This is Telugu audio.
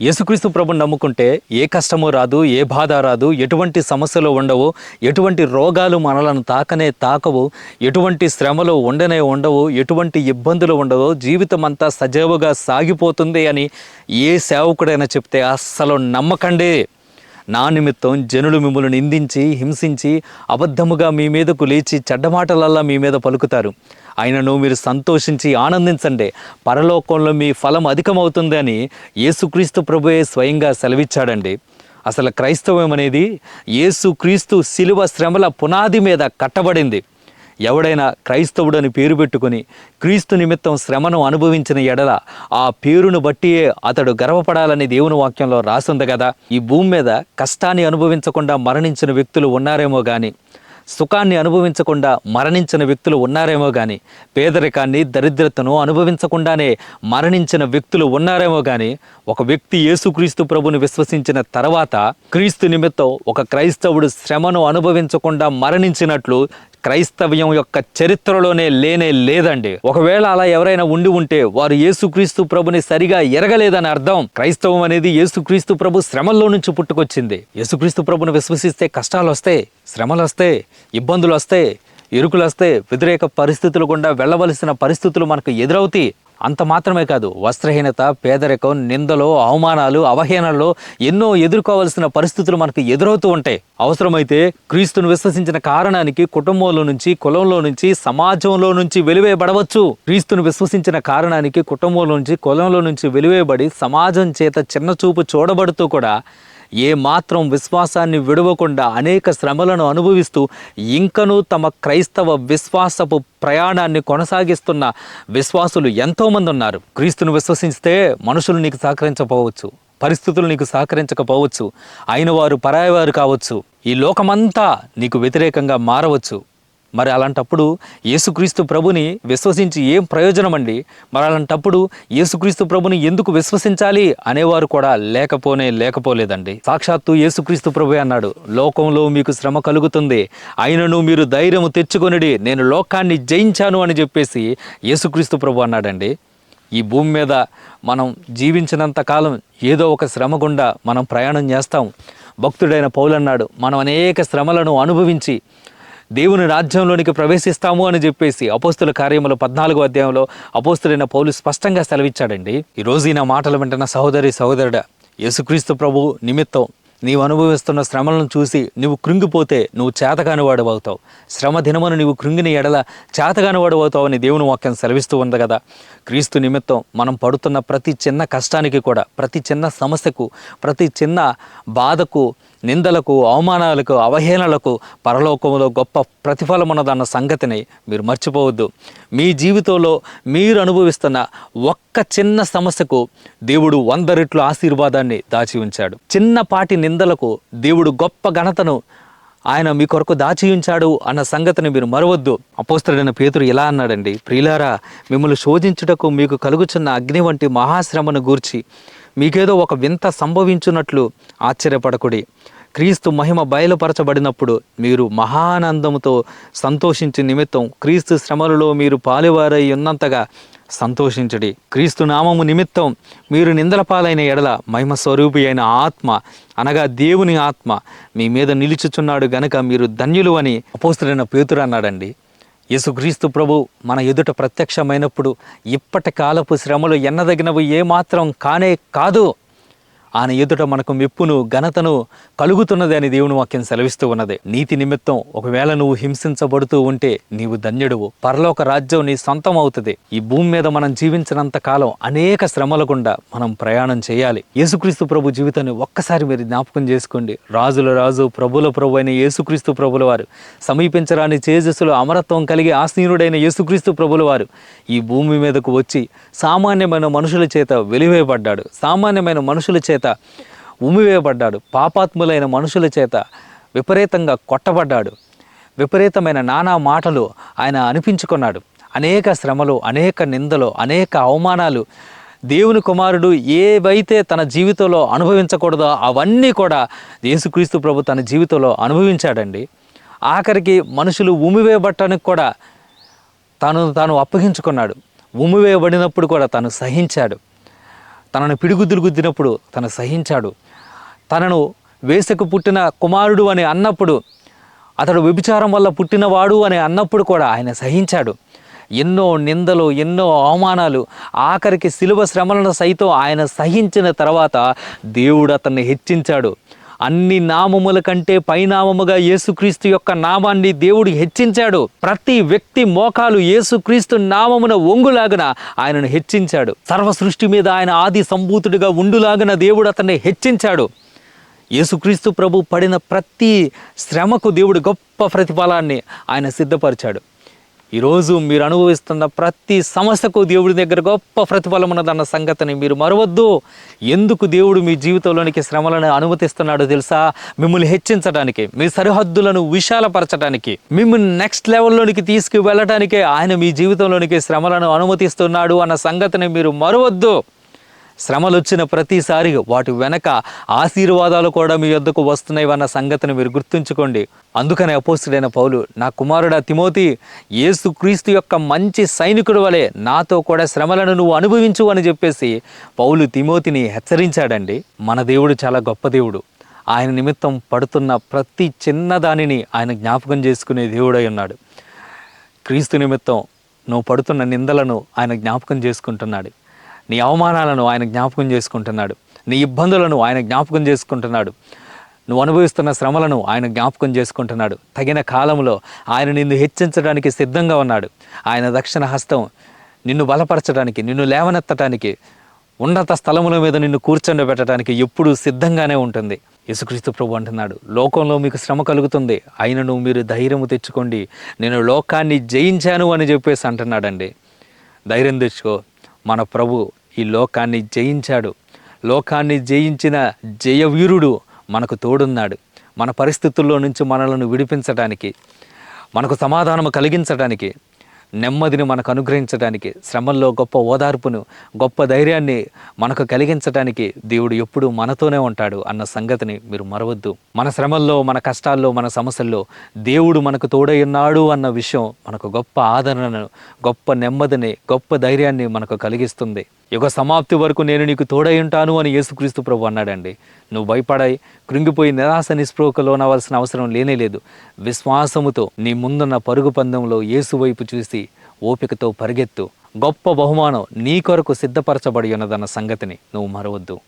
యేసుక్రీస్తు ప్రభు నమ్ముకుంటే ఏ కష్టమో రాదు ఏ బాధ రాదు ఎటువంటి సమస్యలు ఉండవు ఎటువంటి రోగాలు మనలను తాకనే తాకవు ఎటువంటి శ్రమలు ఉండనే ఉండవు ఎటువంటి ఇబ్బందులు ఉండవు జీవితం అంతా సజావుగా సాగిపోతుంది అని ఏ సేవకుడైనా చెప్తే అస్సలు నమ్మకండి. నా నిమిత్తం జనులు మిమ్మల్ని నిందించి హింసించి అబద్ధముగా మీ మీదకు లేచి చెడ్డమాటలల్లా మీ మీద పలుకుతారు. ఆయనను మీరు సంతోషించి ఆనందించండి. పరలోకంలో మీ ఫలం అధికమవుతుంది అని యేసుక్రీస్తు ప్రభుయే స్వయంగా సెలవిచ్చాడండి. అసలు క్రైస్తవం అనేది యేసుక్రీస్తు శిలువ శ్రమల పునాది మీద కట్టబడింది. ఎవడైనా క్రైస్తవుడని పేరు పెట్టుకుని క్రీస్తు నిమిత్తం శ్రమను అనుభవించిన ఎడల ఆ పేరును బట్టియే అతడు గర్వపడాలని దేవుని వాక్యంలో రాసుంది కదా. ఈ భూమి మీద కష్టాన్ని అనుభవించకుండా మరణించిన వ్యక్తులు ఉన్నారేమో కానీ సుఖాన్ని అనుభవించకుండా మరణించిన వ్యక్తులు ఉన్నారేమో కానీ పేదరికాన్ని దరిద్రతను అనుభవించకుండానే మరణించిన వ్యక్తులు ఉన్నారేమో కానీ ఒక వ్యక్తి యేసుక్రీస్తు ప్రభుని విశ్వసించిన తర్వాత క్రీస్తు నిమిత్తం ఒక క్రైస్తవుడు శ్రమను అనుభవించకుండా మరణించినట్లు క్రైస్తవ్యం యొక్క చరిత్రలోనే లేనే లేదండి. ఒకవేళ అలా ఎవరైనా ఉండి ఉంటే వారు యేసుక్రీస్తు ప్రభుని సరిగా ఎరగలేదని అర్థం. క్రైస్తవం అనేది యేసుక్రీస్తు ప్రభు శ్రమల్లో నుంచి పుట్టుకొచ్చింది. యేసుక్రీస్తు ప్రభుని విశ్వసిస్తే కష్టాలు వస్తాయి శ్రమలు వస్తాయి ఇబ్బందులు వస్తాయి ఇరుకులు వస్తే వ్యతిరేక పరిస్థితులు గుండా వెళ్ళవలసిన పరిస్థితులు మనకు ఎదురవుతాయి. అంత మాత్రమే కాదు వస్త్రహీనత పేదరికం నిందలు అవమానాలు అవహేనలు ఎన్నో ఎదుర్కోవాల్సిన పరిస్థితులు మనకు ఎదురవుతూ ఉంటాయి అవసరమైతే క్రీస్తును విశ్వసించిన కారణానికి కుటుంబంలో నుంచి కులంలో నుంచి సమాజంలో నుంచి వెలివేయబడవచ్చు. క్రీస్తును విశ్వసించిన కారణానికి కుటుంబంలో నుంచి కులంలో నుంచి వెలివేయబడి సమాజం చేత చిన్న చూపు చూడబడుతూ కూడా ఏ మాత్రం విశ్వాసాన్ని విడవకుండా అనేక శ్రమలను అనుభవిస్తూ ఇంకనూ తమ క్రైస్తవ విశ్వాసపు ప్రయాణాన్ని కొనసాగిస్తున్న విశ్వాసులు ఎంతోమంది ఉన్నారు. క్రీస్తును విశ్వసిస్తే మనుషులు నీకు సహకరించకపోవచ్చు పరిస్థితులు నీకు సహకరించకపోవచ్చు అయిన వారు పరాయవారు కావచ్చు ఈ లోకమంతా నీకు వ్యతిరేకంగా మారవచ్చు. మరి అలాంటప్పుడు యేసుక్రీస్తు ప్రభుని విశ్వసించి ఏం ప్రయోజనం అండి మరి అలాంటప్పుడు యేసుక్రీస్తు ప్రభుని ఎందుకు విశ్వసించాలి అనేవారు కూడా లేకపోనే లేకపోలేదండి. సాక్షాత్తు యేసుక్రీస్తు ప్రభు అన్నాడు లోకంలో మీకు శ్రమ కలుగుతుంది. అయినను మీరు ధైర్యము తెచ్చుకొనిడి నేను లోకాన్ని జయించాను అని చెప్పేసి యేసుక్రీస్తు ప్రభు అన్నాడండి. ఈ భూమి మీద మనం జీవించినంత కాలం ఏదో ఒక శ్రమ గుండా మనం ప్రయాణం చేస్తాం. భక్తుడైన పౌలన్నాడు మనం అనేక శ్రమలను అనుభవించి దేవుని రాజ్యంలోనికి ప్రవేశిస్తాము అని చెప్పేసి అపోస్తుల కార్యములు పద్నాలుగో అధ్యాయంలో అపోస్తులైన పౌలు స్పష్టంగా సెలవిచ్చాడండి. ఈరోజు ఈయన నా మాటలు వింటున్న సహోదరి సహోదరుడ యేసుక్రీస్తు ప్రభు నిమిత్తం నీవు అనుభవిస్తున్న శ్రమలను చూసి నువ్వు కృంగిపోతే నువ్వు చేతగాని వాడు అవుతావు శ్రమ దినమును నీవు కృంగిన ఎడల చేతగాని వాడు అవుతావు అని దేవుని వాక్యం సెలవిస్తూ ఉంది కదా. క్రీస్తు నిమిత్తం మనం పడుతున్న ప్రతి చిన్న కష్టానికి కూడా ప్రతి చిన్న సమస్యకు ప్రతి చిన్న బాధకు నిందలకు అవమానాలకు అవహేళనలకు పరలోకంలో గొప్ప ప్రతిఫలం ఉన్నదన్న సంగతిని మీరు మర్చిపోవద్దు. మీ జీవితంలో మీరు అనుభవిస్తున్న ఒక్క చిన్న సమస్యకు దేవుడు వంద రెట్లు ఆశీర్వాదాన్ని దాచి ఉంచాడు. చిన్నపాటి నిందలకు దేవుడు గొప్ప ఘనతను ఆయన మీ కొరకు దాచి ఉంచాడు అన్న సంగతిని మీరు మరవద్దు. అపోస్తడైన పేతురు ఇలా అన్నాడండి ప్రియులారా మిమ్మల్ని శోధించుటకు మీకు కలుగుచున్న అగ్ని వంటి మహాశ్రమను గూర్చి మీకేదో ఒక వింత సంభవించున్నట్లు ఆశ్చర్యపడకుడి. క్రీస్తు మహిమ బయలుపరచబడినప్పుడు మీరు మహానందముతో సంతోషించే నిమిత్తం క్రీస్తు శ్రమలలో మీరు పాలువారై ఉన్నంతగా సంతోషించడి. క్రీస్తు నామము నిమిత్తం మీరు నిందల పాలైన ఎడల మహిమ స్వరూపి అయిన ఆత్మ అనగా దేవుని ఆత్మ మీ మీద నిలుచుచున్నాడు గనక మీరు ధన్యులు అని అపోస్తుడైన పేతురు అన్నాడండి. యేసుక్రీస్తు ప్రభు మన ఎదుట ప్రత్యక్షమైనప్పుడు ఇప్పటి కాలపు శ్రమలు ఎన్నదగినవి ఏమాత్రం కానే కాదు. ఆయన ఎదుట మనకు మెప్పును ఘనతను కలుగుతున్నది అని దేవుని వాక్యం సెలవిస్తూ ఉన్నది. నీతి నిమిత్తం ఒకవేళ నువ్వు హింసించబడుతూ ఉంటే నీవు ధన్యుడువు. పరలోక రాజ్యం నీ సొంతం అవుతుంది ఈ భూమి మీద మనం జీవించినంత కాలం అనేక శ్రమల గుండా మనం ప్రయాణం చేయాలి. యేసుక్రీస్తు ప్రభు జీవితాన్ని ఒక్కసారి మీరు జ్ఞాపకం చేసుకోండి. రాజుల రాజు ప్రభుల ప్రభు అయిన యేసుక్రీస్తు ప్రభుల వారు సమీపించరాని చేజస్సులో అమరత్వం కలిగి ఆసీనుడైన యేసుక్రీస్తు ప్రభుల వారు ఈ భూమి మీదకు వచ్చి సామాన్యమైన మనుషుల చేత వెలివేయబడ్డాడు. సామాన్యమైన మనుషుల చేత ఉమివేయబడ్డాడు పాపాత్ములైన మనుషుల చేత విపరీతంగా కొట్టబడ్డాడు. విపరీతమైన నానా మాటలు ఆయన అనిపించుకున్నాడు. అనేక శ్రమలు అనేక నిందలు అనేక అవమానాలు దేవుని కుమారుడు ఏవైతే తన జీవితంలో అనుభవించకూడదో అవన్నీ కూడా యేసుక్రీస్తు ప్రభు తన జీవితంలో అనుభవించాడండి. ఆఖరికి మనుషులు ఉమివేయబట్టడానికి కూడా తను తాను అప్పగించుకున్నాడు. ఉమివేయబడినప్పుడు కూడా తాను సహించాడు. తనను పిడుగుద్దులు గుద్దినప్పుడు తను సహించాడు. తనను వేసకు పుట్టిన కుమారుడు అని అన్నప్పుడు అతడు వ్యభిచారం వల్ల పుట్టినవాడు అని అన్నప్పుడు కూడా ఆయన సహించాడు. ఎన్నో నిందలు ఎన్నో అవమానాలు ఆఖరికి శిలువ శ్రమలను సైతం ఆయన సహించిన తర్వాత దేవుడు అతన్ని హెచ్చించాడు. అన్ని నామముల కంటే పైనామముగా యేసుక్రీస్తు యొక్క నామాన్ని దేవుడు హెచ్చించాడు. ప్రతి వ్యక్తి మోకాలు యేసుక్రీస్తు నామమున ఒంగులాగున ఆయనను హెచ్చించాడు. సర్వ సృష్టి మీద ఆయన ఆది సంభూతుడిగా ఉండులాగున దేవుడు అతన్ని హెచ్చించాడు. యేసుక్రీస్తు ప్రభు పడిన ప్రతి శ్రమకు దేవుడు గొప్ప ప్రతిఫలాన్ని ఆయన సిద్ధపరిచాడు. ఈరోజు మీరు అనుభవిస్తున్న ప్రతి సమస్యకు దేవుడి దగ్గర గొప్ప ప్రతిఫలం ఉన్నదన్న సంగతిని మీరు మరవద్దు. ఎందుకు దేవుడు మీ జీవితంలోనికి శ్రమలను అనుమతిస్తున్నాడో తెలుసా? మిమ్మల్ని హెచ్చించడానికి మీ సరిహద్దులను విశాలపరచడానికి మిమ్మల్ని నెక్స్ట్ లెవెల్లోనికి తీసుకువెళ్ళడానికే ఆయన మీ జీవితంలోనికి శ్రమలను అనుమతిస్తున్నాడు అన్న సంగతిని మీరు మరవద్దు. శ్రమలు వచ్చిన ప్రతిసారి వాటి వెనక ఆశీర్వాదాలు కూడా మీ వద్దకు వస్తున్నాయి అన్న సంగతిని మీరు గుర్తుంచుకోండి. అందుకనే అపోస్తుడైన పౌలు నా కుమారుడా తిమోతి యేసుక్రీస్తు యొక్క మంచి సైనికుడు వలె నాతో కూడా శ్రమలను నువ్వు అనుభవించు అని చెప్పేసి పౌలు తిమోతిని హెచ్చరించాడండి. మన దేవుడు చాలా గొప్ప దేవుడు. ఆయన నిమిత్తం పడుతున్న ప్రతి చిన్నదానిని ఆయన జ్ఞాపకం చేసుకునే దేవుడై ఉన్నాడు. క్రీస్తు నిమిత్తం నువ్వు పడుతున్న నిందలను ఆయన జ్ఞాపకం చేసుకుంటున్నాడు. నీ అవమానాలను ఆయన జ్ఞాపకం చేసుకుంటున్నాడు. నీ ఇబ్బందులను ఆయన జ్ఞాపకం చేసుకుంటున్నాడు. నువ్వు అనుభవిస్తున్న శ్రమలను ఆయన జ్ఞాపకం చేసుకుంటున్నాడు. తగిన కాలంలో ఆయన నిన్ను హెచ్చించడానికి సిద్ధంగా ఉన్నాడు. ఆయన దక్షిణ హస్తం నిన్ను బలపరచడానికి నిన్ను లేవనెత్తడానికి ఉన్నత స్థలముల మీద నిన్ను కూర్చొని ఎప్పుడూ సిద్ధంగానే ఉంటుంది. యేసుక్రీస్తు ప్రభు అంటున్నాడు లోకంలో మీకు శ్రమ కలుగుతుంది. అయినను మీరు ధైర్యము తెచ్చుకోండి. నేను లోకాన్ని జయించాను అని చెప్పేసి అంటున్నాడండి. ధైర్యం తెచ్చుకో. మన ప్రభు ఈ లోకాన్ని జయించాడు. లోకాన్ని జయించిన జయవీరుడు మనకు తోడున్నాడు. మన పరిస్థితుల్లో నుంచి మనలను విడిపించడానికి మనకు సమాధానము కలిగించడానికి నెమ్మదిని మనకు అనుగ్రహించడానికి శ్రమల్లో గొప్ప ఓదార్పును గొప్ప ధైర్యాన్ని మనకు కలిగించడానికి దేవుడు ఎప్పుడూ మనతోనే ఉంటాడు అన్న సంగతిని మీరు మరవద్దు. మన శ్రమల్లో మన కష్టాల్లో మన సమస్యల్లో దేవుడు మనకు తోడై ఉన్నాడు అన్న విషయం మనకు గొప్ప ఆదరణను గొప్ప నెమ్మదిని గొప్ప ధైర్యాన్ని మనకు కలిగిస్తుంది. యుగ సమాప్తి వరకు నేను నీకు తోడై ఉంటాను అని యేసుక్రీస్తు ప్రభు అన్నాడండి. నువ్వు భయపడాయి కృంగిపోయి నిరాశ నిస్పృహకలోనవలసిన అవసరం లేనే లేదు. విశ్వాసముతో నీ ముందున్న పరుగు పందెంలో యేసు వైపు చూసి ఓపికతో పరిగెత్తు. గొప్ప బహుమానం నీ కొరకు సిద్ధపరచబడి ఉన్నదన్న సంగతిని నువ్వు మరవద్దు.